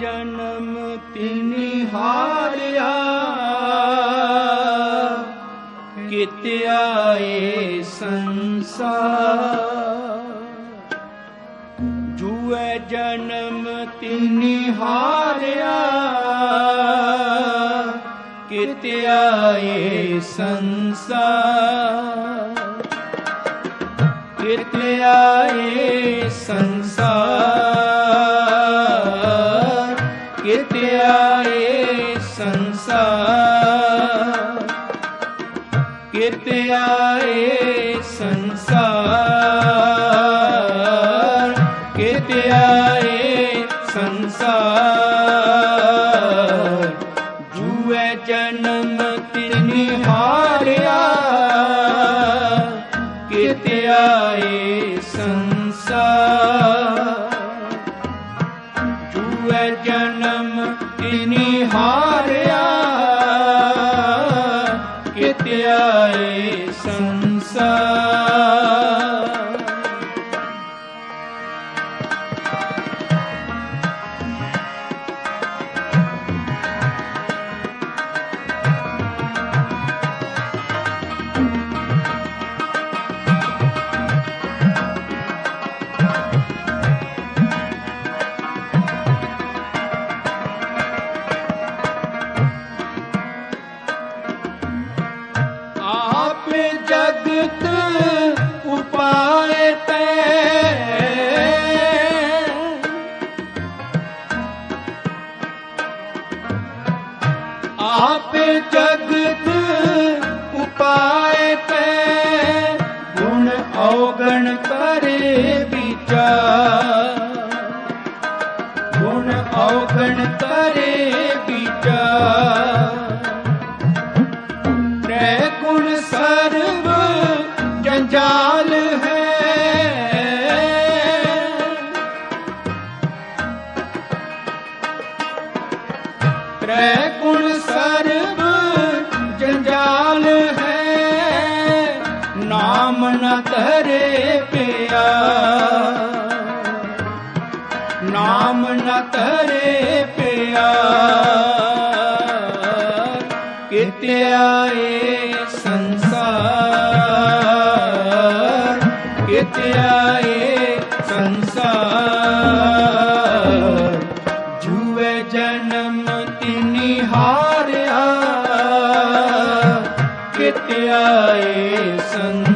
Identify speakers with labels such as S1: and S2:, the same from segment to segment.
S1: ਜਨਮ ਤਿਨੀ ਹਾਰਿਆ। ਕਿਤੇ ਆਏ ਸੰਸਾਰ। ਜੂਐ ਜਨਮ ਤਿਨੀ ਹਾਰਿਆ। ਕਿਤੇ ਆਏ ਸੰਸਾਰ। ਕਿਤੇ ਆਏ ਸੰਸਾਰ। ਸੰਸਾਰ ਕਿਤੇ ਆਏ ਸੰਸਾਰ। ਜੂਏ ਜਨਮ ਤਿਨੀ ਹਾਰਿਆ ਕਿਤੇ ਆਏ ਸੰਸਾਰ। ਆਪ ਜਗਤ ਨਾਮ ਨ ਧਰੇ ਪਿਆ ਕਿਤੇ ਆਏ ਸੰਸਾਰ। ਕਿਤੇ ਆਏ ਸੰਸਾਰ। ਜੂਏ ਜਨਮ ਤਿਨੀ ਹਾਰਿਆ। ਕਿਤੇ ਆਏ ਸੰਸਾਰ।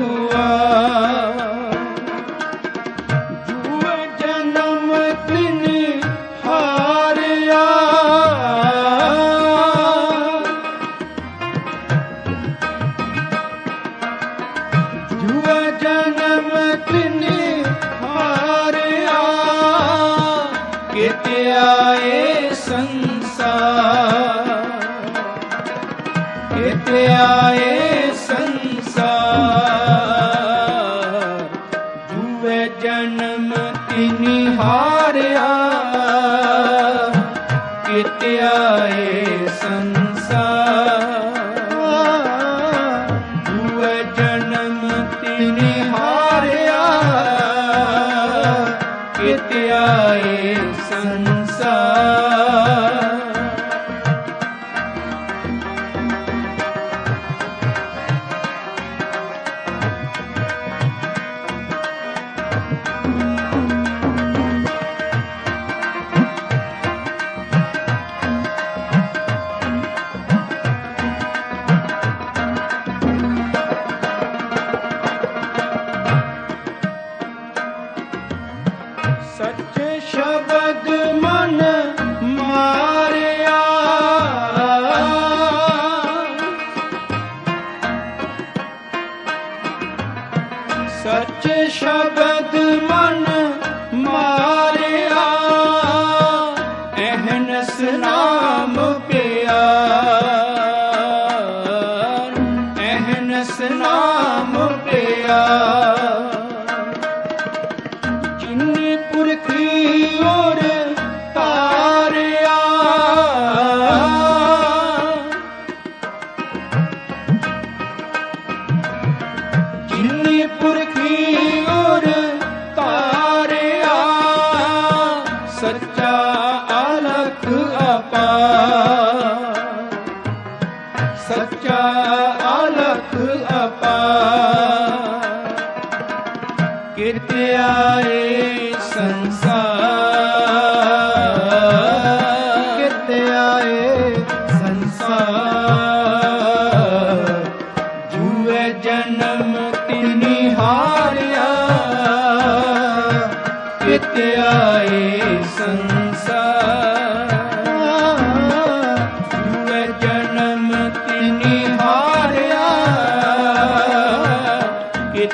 S1: ਕਿਤੇ ਆਏ। ਸ਼ਬਦ ਮਨ ਅਪਾਰ ਸੱਚਾ ਅਲਖ ਅਪਾਰ ਕਿਰਤ ਆਏ ਸੰਸਾਰ।
S2: ਕਿਰਤ ਆਏ
S1: ਸੰਸਾਰ।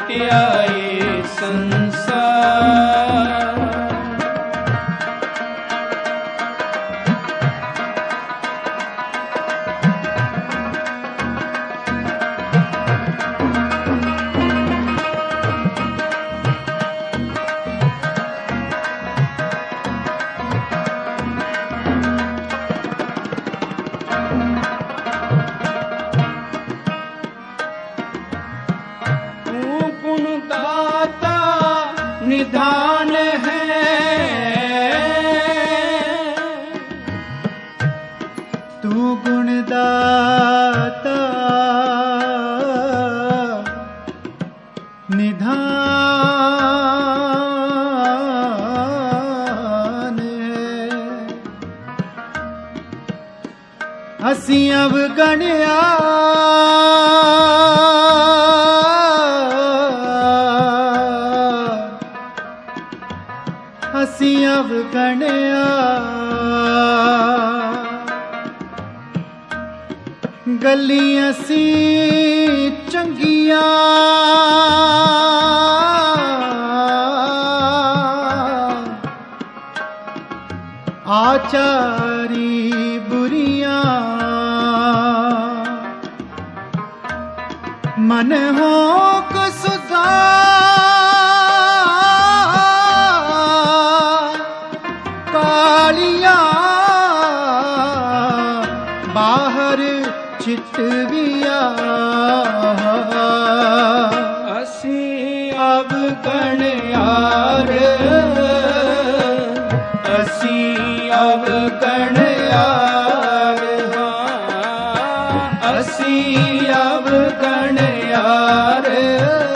S1: ਕਿਤ ਆਏ
S2: ਅਸੀਂ ਅਵਗਣਿਆ ਅਸੀਂ ਅਵਗਣਿਆ ਗੱਲੀਆਂ ਸੀ ਚੰਗੀਆਂ। ਆਚਾਰੀ ਮਨ ਹੋ ਕਸਦਾ। ਕਾਲੀਆਂ, ਬਾਹਰ ਚਿਤਵੀਆਂ
S1: ਅਸੀਂ ਅਬ ਗਣਿਆਰ ਅਸੀਂ ਅਬ ਗਣਿਆਰ ਹਾਂ, ਅਸੀਂ ਅਬ é.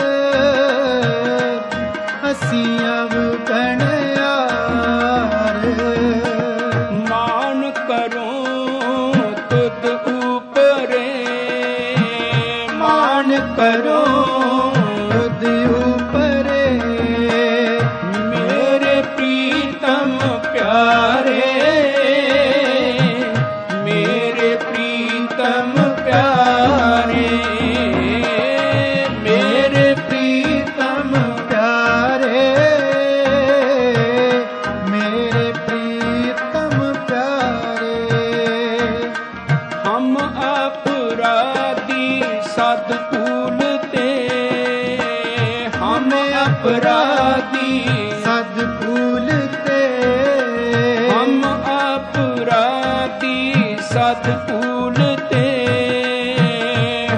S1: ਸਦ ਭੂਲ ਤੇ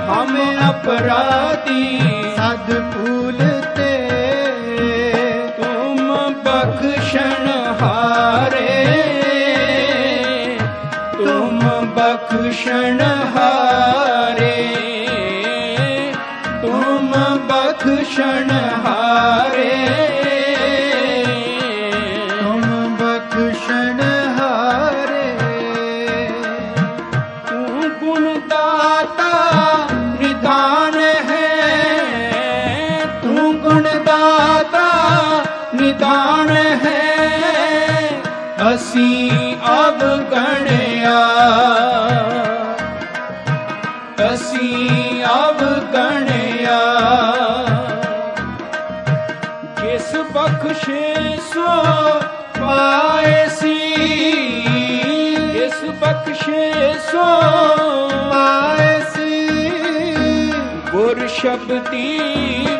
S1: ਹਮ ਅਪਰਾਧੀ।
S2: ਸਦ ਫੂਲ ਤੇ
S1: ਤੁਮ ਬਖਸ਼ਣ ਹਾਰੇ। ਤੁਮ ਬਖਸ਼ਣ ਹਾਰੇ। ਤੁਮ ਬਖਸ਼ਣ ਹਾਰੇ। ਨਿਦਾਨ ਹੈ। ਅਸੀਂ ਗੁਣ ਦਾਤਾ ਅਸੀਂ ਅਵਗਣਿਆ ਅਸੀਂ ਜਿਸ ਬਖਸ਼ੇ ਸੋ ਪਾਏ ਸੀ, ਜਿਸ ਬਖਸ਼ੇ ਸੋ
S2: ਪਾਏ ਸੀ,
S1: ਗੁਰ ਸ਼ਬਦੀ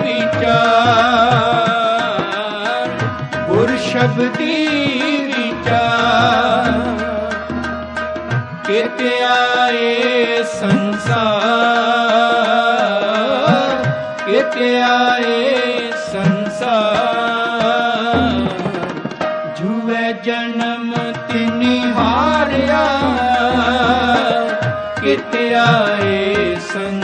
S1: ਵਿਚਾਰ ਸ਼ਬਦੀ ਵਿਚਾਰ ਕਿਤੇ ਆਏ ਸੰਸਾਰ ਕਿਤੇ ਆਏ ਸੰਸਾਰ। ਜੁਵੇ ਜਨਮ ਤਿਨੀ ਹਾਰਿਆ ਕਿਤੇ ਆਏ ਸੰਸਾਰ।